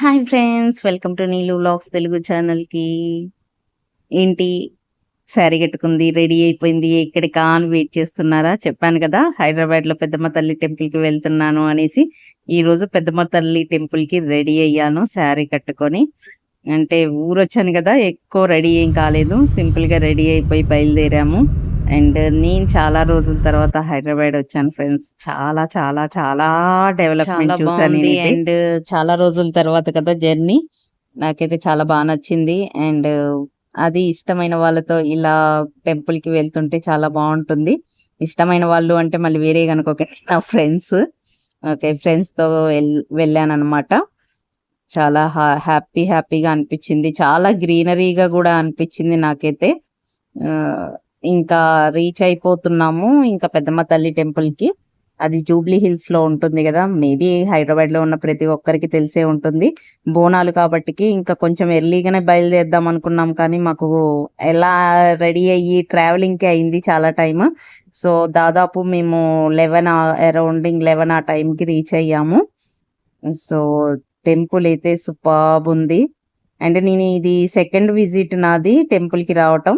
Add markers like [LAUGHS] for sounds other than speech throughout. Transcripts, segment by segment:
Hi friends welcome to Neelu vlogs Telugu ఛానల్కి. ఏంటి? శారీ కట్టుకుంది రెడీ అయిపోయింది. ఎక్కడికా అని వెయిట్ చేస్తున్నారా? చెప్పాను కదా హైదరాబాద్లో పెద్దమ్మ తల్లి టెంపుల్కి వెళ్తున్నాను అనేసి. ఈ రోజు పెద్దమ్మ తల్లి టెంపుల్కి రెడీ అయ్యాను శారీ కట్టుకొని. అంటే ఊరు వచ్చాను కదా ఎక్కువ రెడీ ఏం కాలేదు. సింపుల్గా రెడీ అయిపోయి బయలుదేరాము. అండ్ నేను చాలా రోజుల తర్వాత హైదరాబాద్ వచ్చాను ఫ్రెండ్స్. చాలా చాలా చాలా డెవలప్మెంట్ చూసాను అండ్ చాలా రోజుల తర్వాత కదా జర్నీ. నాకైతే చాలా బాగా నచ్చింది. అండ్ అది ఇష్టమైన వాళ్ళతో ఇలా టెంపుల్కి వెళ్తుంటే చాలా బాగుంటుంది. ఇష్టమైన వాళ్ళు అంటే మళ్ళీ వేరే కనుకోకండి [LAUGHS] నా ఫ్రెండ్స్. ఓకే ఫ్రెండ్స్తో వెళ్ళాను అనమాట చాలా హ్యాపీ హ్యాపీగా అనిపించింది. చాలా గ్రీనరీగా కూడా అనిపించింది నాకైతే. ఇంకా రీచ్ అయిపోతున్నాము. ఇంకా పెద్దమ్మ తల్లి టెంపుల్కి. అది జూబ్లీ హిల్స్లో ఉంటుంది కదా. మేబీ హైదరాబాద్లో ఉన్న ప్రతి ఒక్కరికి తెలిసే ఉంటుంది. బోనాలు కాబట్టికి ఇంకా కొంచెం ఎర్లీగానే బయలుదేరుదాం అనుకున్నాం కానీ మాకు ఎలా రెడీ అయ్యి ట్రావెలింగ్కి అయింది చాలా టైం సో దాదాపు మేము లెవెన్ అరౌండింగ్ లెవెన్ ఆ టైంకి కి రీచ్ అయ్యాము. సో టెంపుల్ అయితే సూపర్బ్ ఉంది. అండ్ నేను ఇది సెకండ్ విజిట్ నాది టెంపుల్కి రావటం.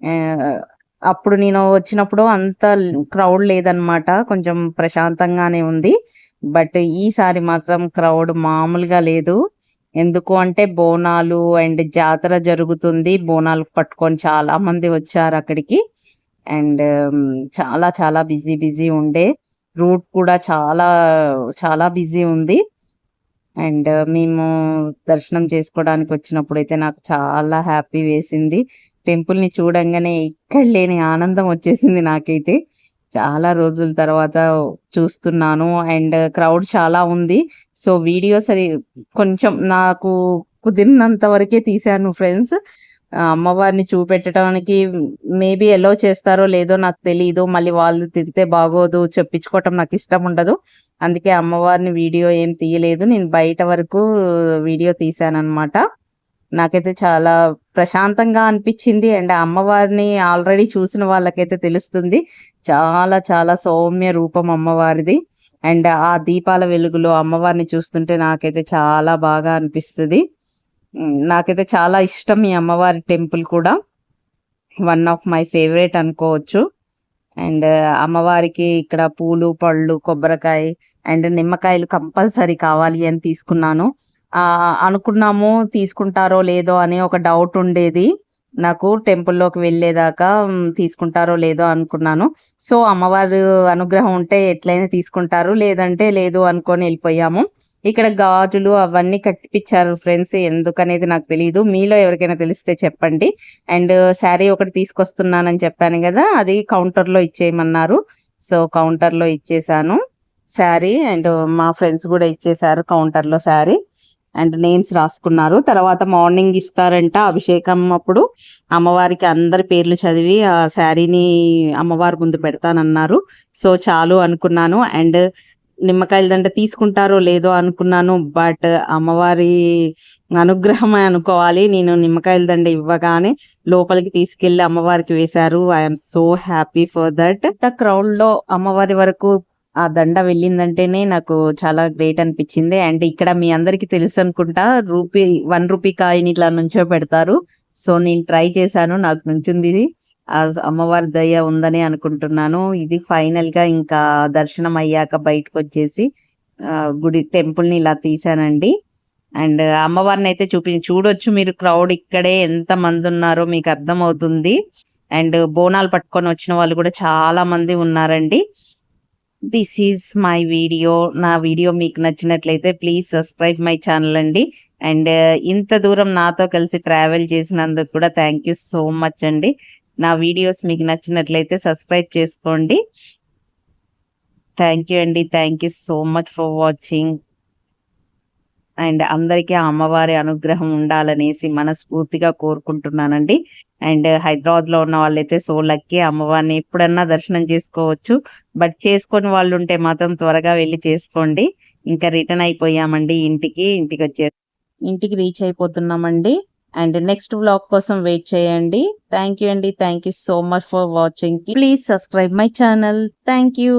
Eh, అప్పుడు నేను వచ్చినప్పుడు అంత క్రౌడ్ లేదనమాట కొంచెం ప్రశాంతంగానే ఉంది. బట్ ఈసారి మాత్రం క్రౌడ్ మామూలుగా లేదు. ఎందుకు అంటే బోనాలు అండ్ జాతర జరుగుతుంది. బోనాలు పట్టుకొని చాలా మంది వచ్చారు అక్కడికి. అండ్ చాలా చాలా బిజీ బిజీ ఉండే. రూట్ కూడా చాలా చాలా బిజీ ఉంది. అండ్ మేము దర్శనం చేసుకోవడానికి వచ్చినప్పుడు అయితే నాకు చాలా హ్యాపీ వేసింది. టెంపుల్ని చూడంగానే ఇక్కడ లేని ఆనందం వచ్చేసింది నాకైతే. చాలా రోజుల తర్వాత చూస్తున్నాను అండ్ క్రౌడ్ చాలా ఉంది. సో వీడియో సరి కొంచెం నాకు కుదిరినంత వరకే తీశాను ఫ్రెండ్స్. అమ్మవారిని చూపెట్టడానికి మేబీ ఎలో చేస్తారో లేదో నాకు తెలియదు మళ్ళీ వాళ్ళు తిడితే బాగోదు చెప్పించుకోవటం నాకు ఇష్టం ఉండదు. అందుకే అమ్మవారిని వీడియో ఏం తీయలేదు. నేను బయట వరకు వీడియో తీశాను అనమాట నాకైతే చాలా ప్రశాంతంగా అనిపించింది. అండ్ అమ్మవారిని ఆల్రెడీ చూసిన వాళ్ళకైతే తెలుస్తుంది. చాలా చాలా సౌమ్య రూపం అమ్మవారిది. అండ్ ఆ దీపాల వెలుగులో అమ్మవారిని చూస్తుంటే నాకైతే చాలా బాగా అనిపిస్తుంది. నాకైతే చాలా ఇష్టం ఈ అమ్మవారి టెంపుల్ కూడా. వన్ ఆఫ్ మై ఫేవరెట్ అనుకోవచ్చు. అండ్ అమ్మవారికి ఇక్కడ పూలు పళ్ళు కొబ్బరికాయ అండ్ నిమ్మకాయలు కంపల్సరీ కావాలి అని తీసుకున్నాను. అనుకున్నాము తీసుకుంటారో లేదో అని ఒక డౌట్ ఉండేది. నాకు టెంపుల్లోకి వెళ్ళేదాకా తీసుకుంటారో లేదో అనుకున్నాను. సో అమ్మవారు అనుగ్రహం ఉంటే ఎట్లయినా తీసుకుంటారు. లేదంటే లేదు అనుకొని వెళ్ళిపోయాము. ఇక్కడ గాజులు అవన్నీ కట్టిపించారు ఫ్రెండ్స్. ఎందుకనేది నాకు తెలియదు మీలో ఎవరికైనా తెలిస్తే చెప్పండి. అండ్ శారీ ఒకటి తీసుకొస్తున్నానని చెప్పాను కదా అది కౌంటర్లో ఇచ్చేయమన్నారు. సో కౌంటర్లో ఇచ్చేసాను శారీ. అండ్ మా ఫ్రెండ్స్ కూడా ఇచ్చేసారు కౌంటర్లో శారీ. అండ్ నేమ్స్ రాసుకున్నారు. తర్వాత మార్నింగ్ ఇస్తారంట అభిషేకం అప్పుడు. అమ్మవారికి అందరి పేర్లు చదివి ఆ శారీని అమ్మవారి ముందు పెడతానన్నారు. సో చాలు అనుకున్నాను. అండ్ నిమ్మకాయల దండ తీసుకుంటారో లేదో అనుకున్నాను. బట్ అమ్మవారి అనుగ్రహమే అనుకోవాలి. నేను నిమ్మకాయల దండ ఇవ్వగానే లోపలికి తీసుకెళ్ళి అమ్మవారికి వేశారు. I'm so happy for that క్రౌడ్లో అమ్మవారి వరకు ఆ దండ వెళ్ళిందంటేనే నాకు చాలా గ్రేట్ అనిపించింది. అండ్ ఇక్కడ మీ అందరికి తెలుసు అనుకుంటా రూపీ వన్ రూపీ కాయిన్ ఇట్లా నుంచో పెడతారు. సో నేను ట్రై చేశాను నాకు నుంచింది ఇది. ఆ అమ్మవారి దయ ఉందని అనుకుంటున్నాను. ఇది ఫైనల్గా ఇంకా దర్శనం అయ్యాక బయటకు వచ్చేసి గుడి టెంపుల్ని ఇలా తీసానండి అండ్ అమ్మవారిని అయితే చూపి చూడొచ్చు మీరు క్రౌడ్ ఇక్కడే ఎంత మంది ఉన్నారో మీకు అర్థమవుతుంది. అండ్ బోనాలు పట్టుకొని వచ్చిన వాళ్ళు కూడా చాలా మంది ఉన్నారండి. దిస్ ఈజ్ మై వీడియో నా వీడియో మీకు నచ్చినట్లయితే ప్లీజ్ సబ్స్క్రైబ్ మై ఛానల్ అండి. అండ్ uh, ఇంత దూరం నాతో కలిసి ట్రావెల్ చేసినందుకు కూడా థ్యాంక్ యూ సో మచ్ అండి. నా వీడియోస్ మీకు నచ్చినట్లయితే సబ్స్క్రైబ్ చేసుకోండి. థ్యాంక్ యూ అండి. Thank you so much for watching and అందరికీ ఆ అమ్మవారి అనుగ్రహం ఉండాలనేసి మనస్ఫూర్తిగా కోరుకుంటున్నానండి. అండ్ హైదరాబాద్లో ఉన్న వాళ్ళైతే సో లక్కీ అమ్మవారిని ఎప్పుడన్నా దర్శనం చేసుకోవచ్చు. బట్ చేసుకొని వాళ్ళు ఉంటే మాత్రం త్వరగా వెళ్ళి చేసుకోండి. ఇంకా రిటర్న్ అయిపోయామండి ఇంటికి ఇంటికి వచ్చే ఇంటికి రీచ్ అయిపోతున్నామండి. అండ్ నెక్స్ట్ బ్లాగ్ కోసం వెయిట్ చేయండి. థ్యాంక్ యూ అండి. Thank you so much for watching. Please subscribe my channel. Thank you.